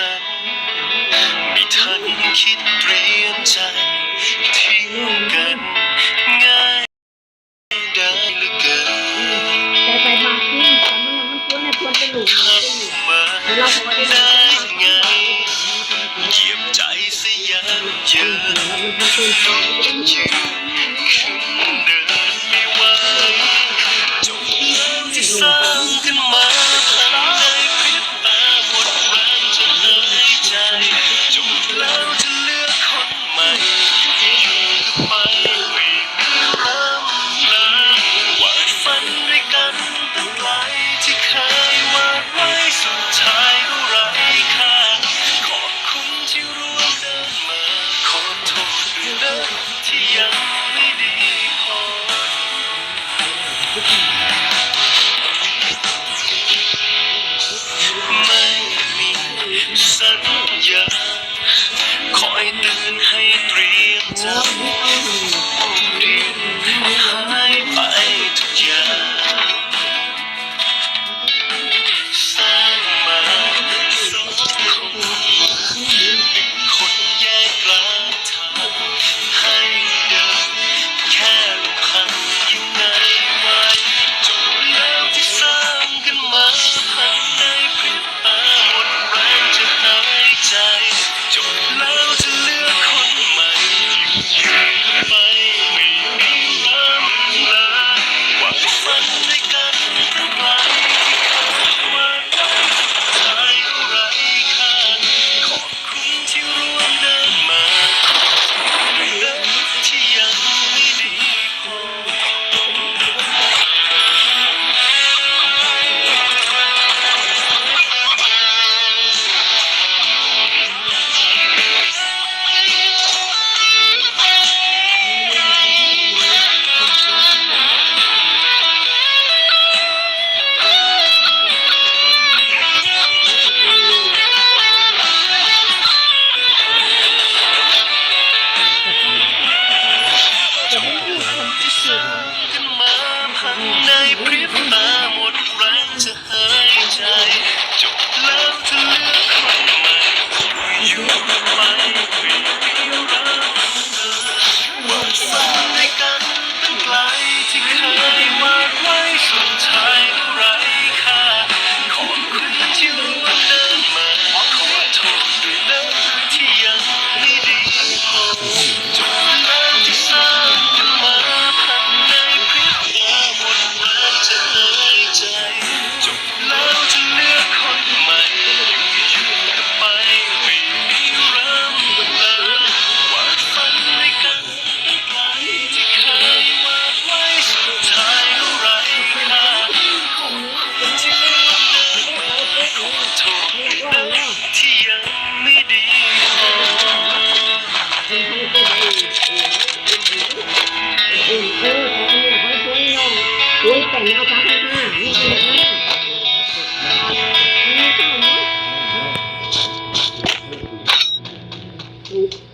ฉันไม่ทันคิด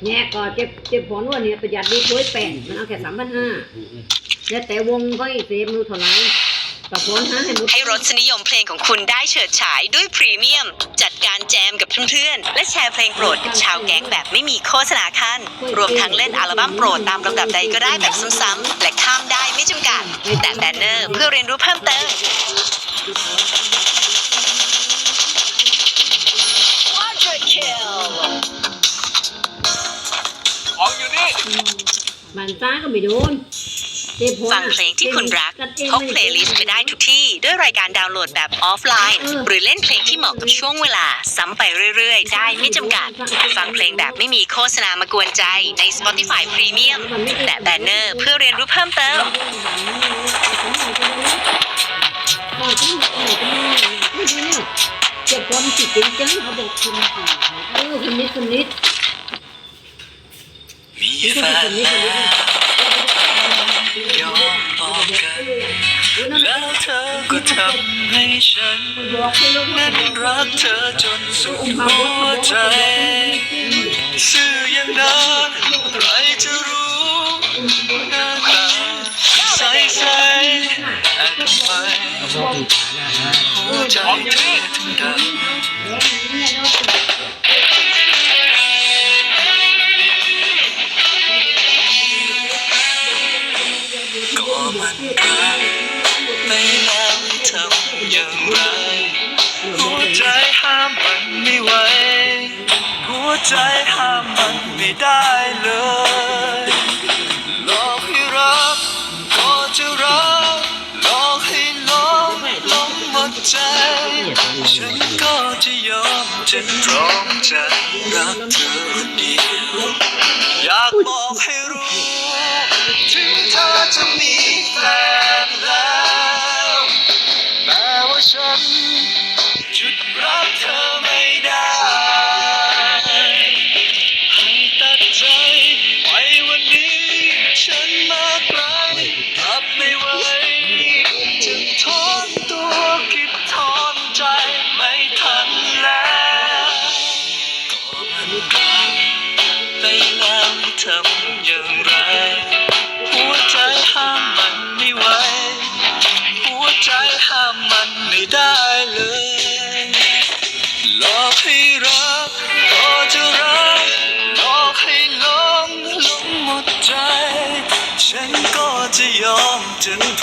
เนี่ยก็เจ็บเจ็บผลว่าเนี่ยประหยัดดีช่วยแปดมันเอาแค่สามพันห้าแล้วแต่วงเขาอีกเซฟมือเท่าไหร่กับผลห้าให้หมดให้รสนิยมเพลงของคุณได้เฉิดฉายด้วยพรีเมียม จัดการแจมกับเพื่อนๆ และแชร์เพลงโปรดกับชาวแก๊งแบบไม่มีโฆษณาขั้น รวมทั้งเล่นอัลบั้มโปรดตามลำดับใดก็ได้แบบซ้ำๆและข้ามได้ไม่จำกัดแต่แบนเนอร์ ฟังเพลงที่คุณรักพกเพลย์ลิสต์ไปได้ทุกที่ ด้วยรายการดาวน์โหลดแบบออฟไลน์ หรือเล่นเพลงที่เหมาะกับช่วงเวลา ซ้ำไปเรื่อยๆ ได้ไม่จำกัด ฟังเพลงแบบไม่มีโฆษณามากวนใจใน Spotify Premium แต่แบนเนอร์เพื่อเรียนรู้เพิ่มเติมเจ็บความจิตจริงๆเขาบอกคุณเออคุณนิดคุณนิด มีคุณแฟนแล้วยอมบอกกันแล้วเธอก็ทำให้ฉันนั้นรักเธอจนสุดหัวใจซื่ออย่างนั้นใครจะรู้หน้าตาใสใสๆแต่ทำไมหัวใจเธอถึงดำ อย่างไร หัวใจห้ามมันไม่ไหว หัวใจห้ามมันไม่ได้เลยหลอกให้รักก็จะรักหลอกให้หลงหลงหมดใจ ฉันก็จะยอมจะตรอมใจรักเธอคนเดียวอยากบอกให้รู้ ถึงเธอจะมีแฟนแล้ว ฉันหยุดรักเธอไม่ได้ให้ตัดใจไปวันนี้ฉันมาไกล อ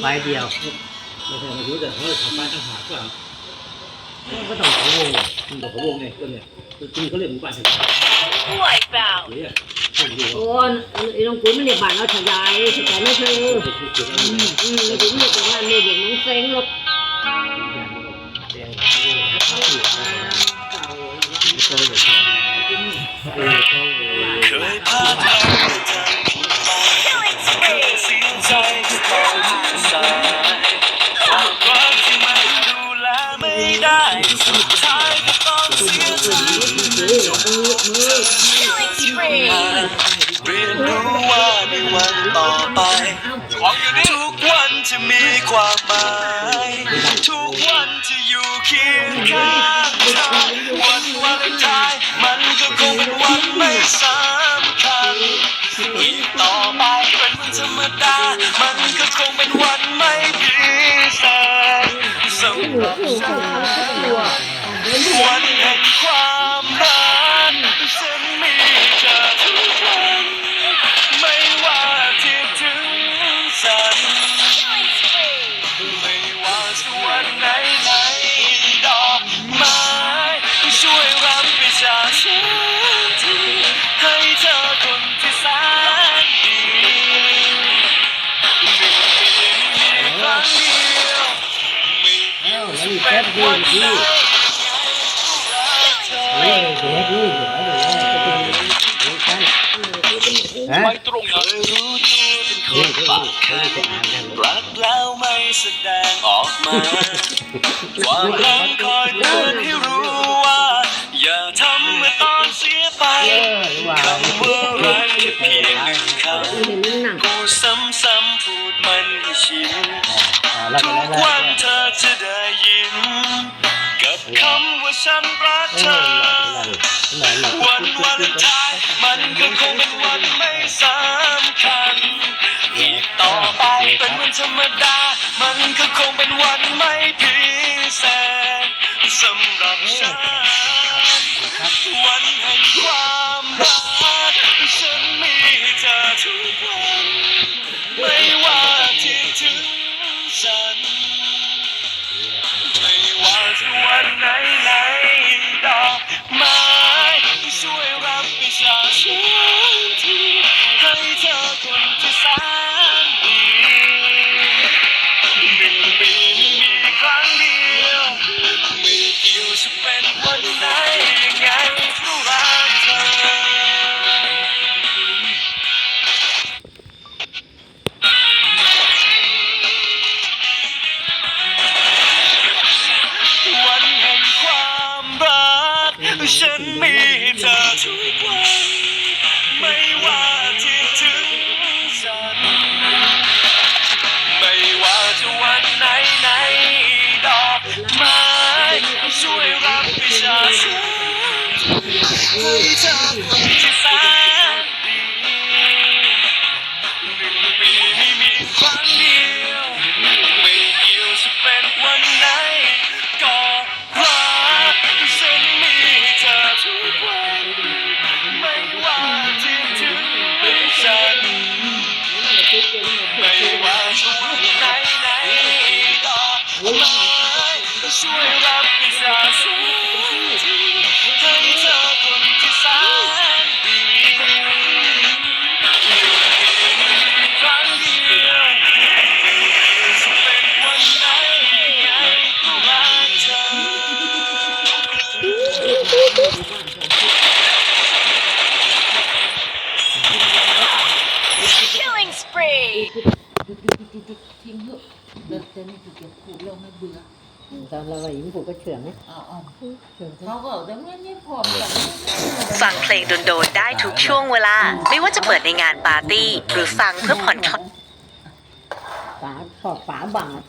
ไฟเดียวไม่ใช่ไม่รู้แต่เขาทำบ้านต่างหากว่าก็ต้องของวงคุณบอกเขาวงไงก็เนี่ยจริงเขาเรียกหมู่บ้านต่างหาก Wipeout เนี่ยผมดูโอ้ไอ้น้องกุ้ยมันเรียกบ้านเราชายายแต่ไม่ใช่เออว่าเป็นจุดอืนั้นมอืมไม่ถึงเรียกอย่างนั้นเรียกอย่างน้องเซ้งหรอกแดงเขาถูกเขาเลยเออเขาเคยพลาดพลั้งทาง ใจที่ต้องสายความรักที่มันดูแลไม่ได้สุดท้ายก็ต้องเสียใจมือมือมือเรียนรู้ว่าในวันต่อไป ทุกวันจะมีความหมาย ทุกวันจะอยู่เคียงข้างเธอวันวานไทน์มันก็คงเป็นวันไม่สำคัญอีกต่อไป ธ ที่ไหนเฮ้ยเด็กนี่เดี๋ยวเดี๋ยวเดี๋ยวกันฮะไม่ตรงเลยรู้ตัวเป็นคนเฮ้ยปากเฮ้ยจะอ่านกันรักแล้วไม่แสดงออกมาความรักคอยเตือนให้รู้ว่า อย่าทำเมื่อตอนเสียไปคำว่ารักแค่เพียงหนึ่งคำ คงเป็นวันไม่สำคัญที่ต่อไปเป็นวันธรรมดา มันก็คงเป็นวันไม่พิเศษสำหรับฉันวันแห่งความรัก ให้เธอคนที่แสนดีหนึ่งปีไม่มีครั้งเดียวไม่เกี่ยวจะเป็นวันไหนก็รักฉันมีเธอทุกวันไม่ว่าที่ถึงฉันไม่ว่าช่วงไหนไหนก็มาช่วย ทิ้งเถอะเลิกจะนี่ถูกจะผูกเราไม่เบื่อตอนเราว่าหญิงผูกก็เฉื่อยไหมเอาเอาเฉื่อยเขาก็แต่เมื่อนี้พร้อมกันฟังเพลงโดนๆได้ทุกช่วงเวลา ไม่ว่าจะเปิดในงานปาร์ตี้ หรือฟังเพื่อผ่อนคลายฝาขอบฝาบังอะ